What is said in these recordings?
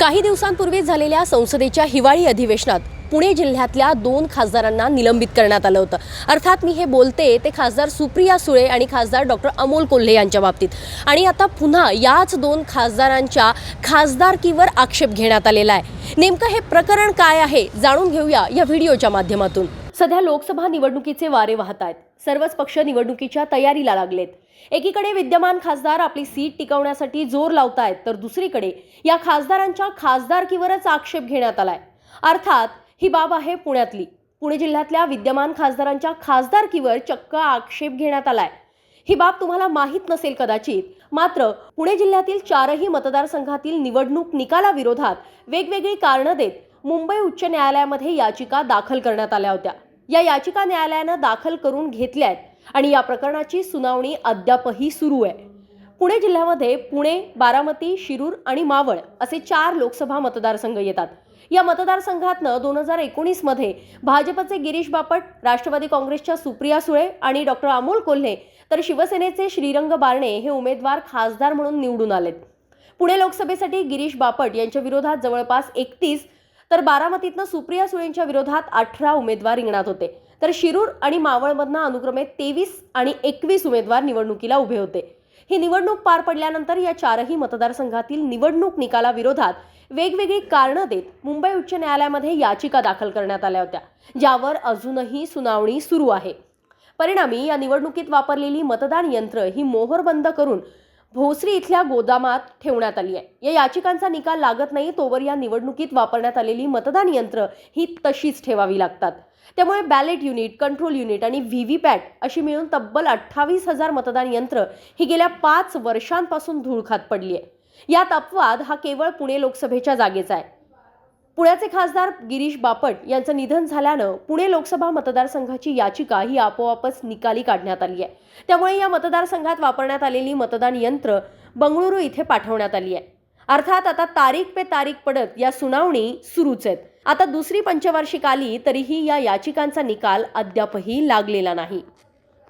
काही दिवसांपूर्वीच झालेल्या संसदेच्या हिवाळी अधिवेशनात पुणे जिल्ह्यातल्या दोन खासदारांना निलंबित करण्यात आलं होतं. अर्थात मी हे बोलते ते खासदार सुप्रिया सुळे आणि खासदार डॉक्टर अमोल कोल्हे यांच्या बाबतीत. आणि आता पुन्हा याच दोन खासदारांच्या खासदारकीवर आक्षेप घेण्यात आलेला आहे. नेमकं हे प्रकरण काय आहे जाणून घेऊया या व्हिडिओच्या माध्यमातून. सध्या लोकसभा निवडणुकीचे वारे वाहत आहेत. सर्वच पक्ष निवडणुकीच्या तयारीला लागलेत. एकीकडे विद्यमान खासदार आपली सीट टिकवण्यासाठी जोर लावतायत तर दुसरीकडे या खासदारांच्या खासदारकीवरच आक्षेप घेण्यात आलाय. अर्थात ही बाब आहे पुण्यातली. पुणे जिल्ह्यातल्या विद्यमान खासदारांच्या खासदारकीवर चक्क आक्षेप घेण्यात आलाय. ही बाब तुम्हाला माहीत नसेल कदाचित मात्र पुणे जिल्ह्यातील चारही मतदारसंघातील निवडणूक निकालाविरोधात वेगवेगळी कारणं देत मुंबई उच्च न्यायालयामध्ये याचिका दाखल करण्यात आल्या होत्या. या याचिका न्यायालयानं दाखल करून घेतल्या आहेत आणि या प्रकरणाची सुनावणी अद्यापही सुरू आहे. पुणे जिल्ह्यामध्ये पुणे बारामती शिरूर आणि मावळ असे चार लोकसभा मतदारसंघ येतात. या मतदारसंघातनं दोन हजार एकोणीसमध्ये भाजपचे गिरीश बापट राष्ट्रवादी काँग्रेसच्या सुप्रिया सुळे आणि डॉक्टर अमोल कोल्हे तर शिवसेनेचे श्रीरंग बारणे हे उमेदवार खासदार म्हणून निवडून आलेत. पुणे लोकसभेसाठी गिरीश बापट यांच्या विरोधात जवळपास एकतीस तर बारामतीतनं सुप्रिया सुळेंच्या विरोधात अठरा उमेदवार रिंगणात होते. तर शिरूर आणि मावळमधनं अनुक्रमे तेवीस आणि एकवीस उमेदवार निवडणुकीला उभे होते. ही निवडणूक पार पडल्यानंतर या चारही मतदारसंघातील निवडणूक निकालाविरोधात वेगवेगळी कारणं देत मुंबई उच्च न्यायालयामध्ये याचिका दाखल करण्यात आल्या होत्या ज्यावर अजूनही सुनावणी सुरू आहे. परिणामी या निवडणुकीत वापरलेली मतदान यंत्र ही मोहर बंद करून भोसरी इथल्या गोदामात ठेवण्यात आली आहे. या याचिकांचा निकाल लागत नाही तोवर या निवडणुकीत वापरण्यात आलेली मतदान यंत्र ही तशीच ठेवावी लागतात. त्यामुळे बॅलेट युनिट कंट्रोल युनिट आणि व्ही व्ही पॅट अशी मिळून तब्बल अठ्ठावीस हजार मतदान यंत्र ही गेल्या पाच वर्षांपासून धूळ खात पडली आहे. यात अपवाद हा केवळ पुणे लोकसभेच्या जागेचा आहे. पुण्याचे खासदार गिरीश बापट यांचं निधन झाल्यानं पुणे लोकसभा मतदारसंघाची याचिका ही आपोआपच निकाली काढण्यात आली आहे. त्यामुळे या मतदारसंघात वापरण्यात आलेली मतदान यंत्र बंगळुरू इथे पाठवण्यात आली आहे. अर्थात आता तारीख पे तारीख पडत या सुनावणी सुरूच आहेत. आता दुसरी पंचवार्षिक आली तरीही या याचिकांचा निकाल अद्यापही लागलेला नाही.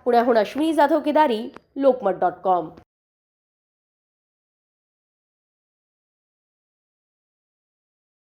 पुण्याहून अश्विनी जाधव केदारी लोकमत डॉट कॉम.